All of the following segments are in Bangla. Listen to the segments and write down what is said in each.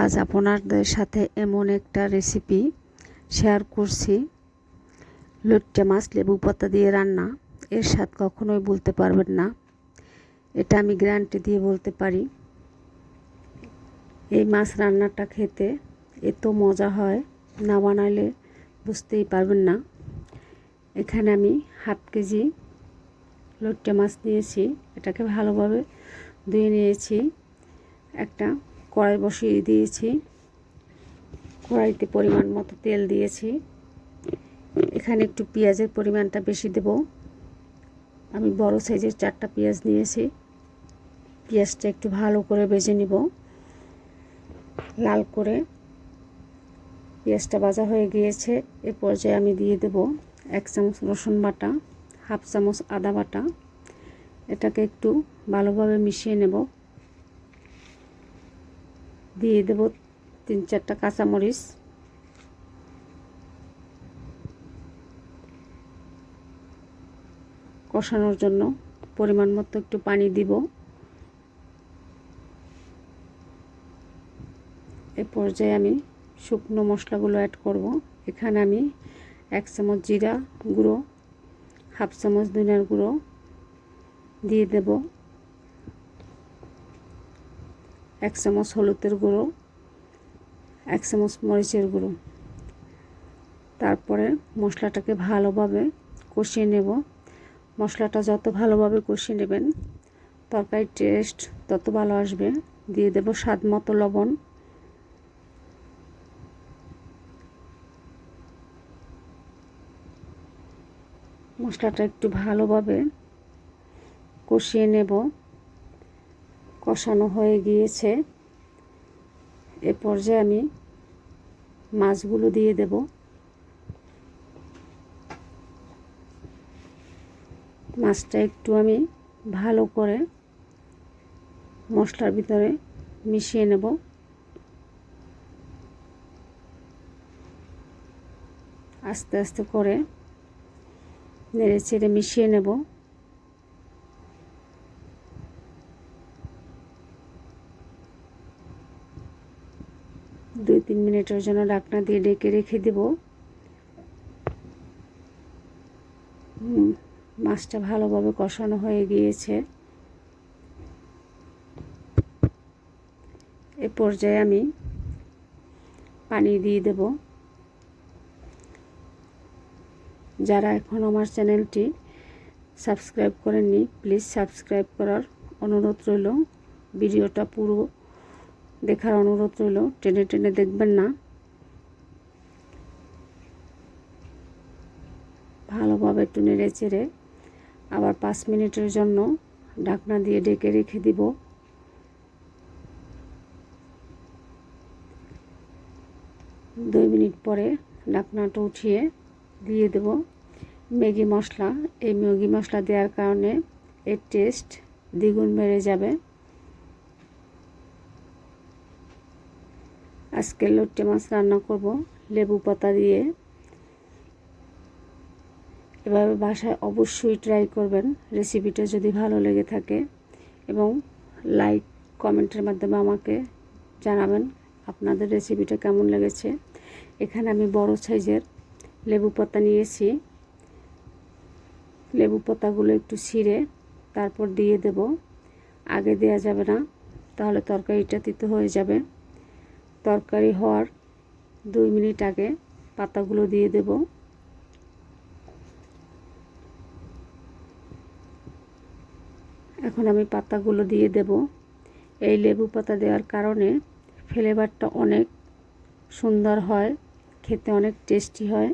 আজ আপনাদের সাথে এমন একটা রেসিপি শেয়ার করছি। লইট্টা মাছ, লেবু পাতা দিয়ে রান্না, এর স্বাদ কখনোই বলতে পারবেন না। এটা আমি গ্যারান্টি দিয়ে বলতে পারি। এই মাছ রান্নাটা খেতে এত মজা হয়, না বানালে বুঝতেই পারবেন না। এখানে আমি হাফ কেজি লইট্টা মাছ নিয়েছি, এটাকে ভালোভাবে ধুয়ে নিয়েছি। একটা কড়াই বসিয়ে দিয়েছি। কড়াইতে পরিমাণ মতো তেল দিয়েছি। এখানে একটু পেঁয়াজের পরিমাণটা বেশি দেব। আমি বড় সাইজের চারটা পেঁয়াজ নিয়েছি। পেঁয়াজটা একটু ভালো করে বেজে নিব। লাল করে পেঁয়াজটা ভাজা হয়ে গিয়েছে। এ পর্যায়ে আমি দিয়ে দেব এক চামচ রসুন বাটা, হাফ চামচ আদা বাটা। এটাকে একটু ভালোভাবে মিশিয়ে নেব। দিয়ে দেব তিন চারটা কাঁচামরিচ। কষানোর জন্য পরিমাণ মতো একটু পানি দিব। এ পর্যায়ে আমি শুকনো মশলাগুলো অ্যাড করব। এখানে আমি এক চামচ জিরা গুঁড়ো, হাফ চামচ ধনিয়ার গুঁড়ো দিয়ে দেব। এক চামচ হলুদের গুঁড়ো, এক চামচ মরিচের গুঁড়ো। তারপরে মশলাটাকে ভালোভাবে কষিয়ে নেব। মশলাটা যত ভালোভাবে কষিয়ে নেবেন, তরকারির টেস্ট তত ভালো আসবে। দিয়ে দেব স্বাদ মতো লবণ। মশলাটা একটু ভালোভাবে কষিয়ে নেব। কষানো হয়ে গিয়েছে। এ পর্যায়ে আমি মাছগুলো দিয়ে দেব। মাছটা একটু আমি ভালো করে মশলার ভিতরে মিশিয়ে নেব। আস্তে আস্তে করে নেড়ে চেড়ে মিশিয়ে নেব। দুই তিন মিনিটের জন্য ঢাকনা দিয়ে ডেকে রেখে দেব। মাছটা ভালোভাবে কষানো হয়ে গিয়েছে। এ পর্যায়ে আমি পানি দিয়ে দেব। যারা এখন আমার চ্যানেলটি সাবস্ক্রাইব করেননি, প্লিজ সাবস্ক্রাইব করার অনুরোধ রইল। ভিডিওটা পুরো দেখার অনুরোধ রইল। টেনে টেনে দেখবেন না। ভালোভাবে একটু নেড়ে চেড়ে আবার পাঁচ মিনিটের জন্য ঢাকনা দিয়ে ডেকে রেখে দিব। দুই মিনিট পরে ঢাকনাটা উঠিয়ে দিয়ে দেব। ম্যাগি মশলা, এই ম্যাগি মশলা দেওয়ার কারণে এর টেস্ট দ্বিগুণ বেড়ে যাবে। আজকে লোট্টে মাছ রান্না করব, লেবু পাতা দিয়ে। এভাবে বাসায় অবশ্যই ট্রাই করবেন রেসিপিটা যদি ভালো লেগে থাকে। এবং লাইক কমেন্টের মাধ্যমে আমাকে জানাবেন আপনাদের রেসিপিটা কেমন লেগেছে। এখানে আমি বড় সাইজের লেবু পাতা নিয়েছি। লেবু পাতাগুলো একটু ছিঁড়ে তারপর দিয়ে দেব। আগে দেয়া যাবে না, তাহলে তরকারিটা তিতো হয়ে যাবে। তরকারি হওয়ার দুই মিনিট আগে পাতাগুলো দিয়ে দেব। এখন আমি পাতাগুলো দিয়ে দেব। এই লেবু পাতা দেওয়ার কারণে ফ্লেভারটা অনেক সুন্দর হয়, খেতে অনেক টেস্টি হয়,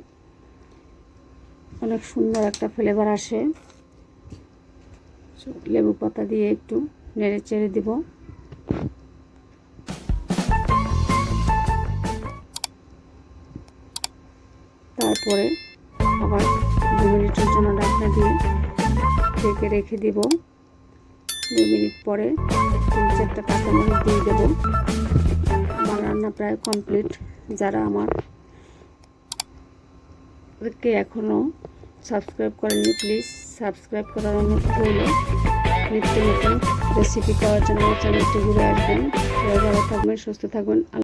অনেক সুন্দর একটা ফ্লেভার আসে। লেবু পাতা দিয়ে একটু নেড়ে চেড়ে দেবো। তারপরে আবার দু মিনিটের জন্য ঢাকনা দিয়ে ঢেকে রেখে দিব। দু মিনিট পরে তিন চারটা কাঁচামরিচ দিয়ে দেবো। আমার রান্না প্রায় কমপ্লিট। যারা আমার কে এখনও সাবস্ক্রাইব করেননি, প্লিজ সাবস্ক্রাইব করার অনুরোধ রইল। নিত্য নতুন রেসিপি পাওয়ার জন্য চ্যানেলটি ঘুরে আসবেন। ভালো থাকবেন, সুস্থ থাকবেন।